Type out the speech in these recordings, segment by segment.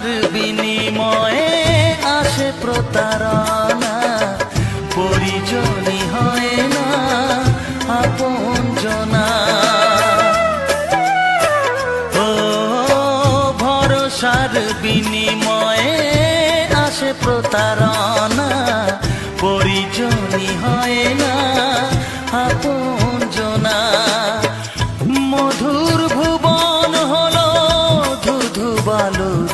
ভরসার বিনিময়ে আসে প্রতারণা। পরিজনই হয় না আপন জনা। ও ভরসার বিনিময়ে আসে প্রতারণা।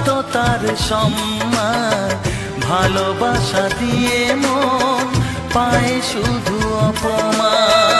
কত তার সম্মান ভালোবাসা দিয়ে মন পায় শুধু অপমান।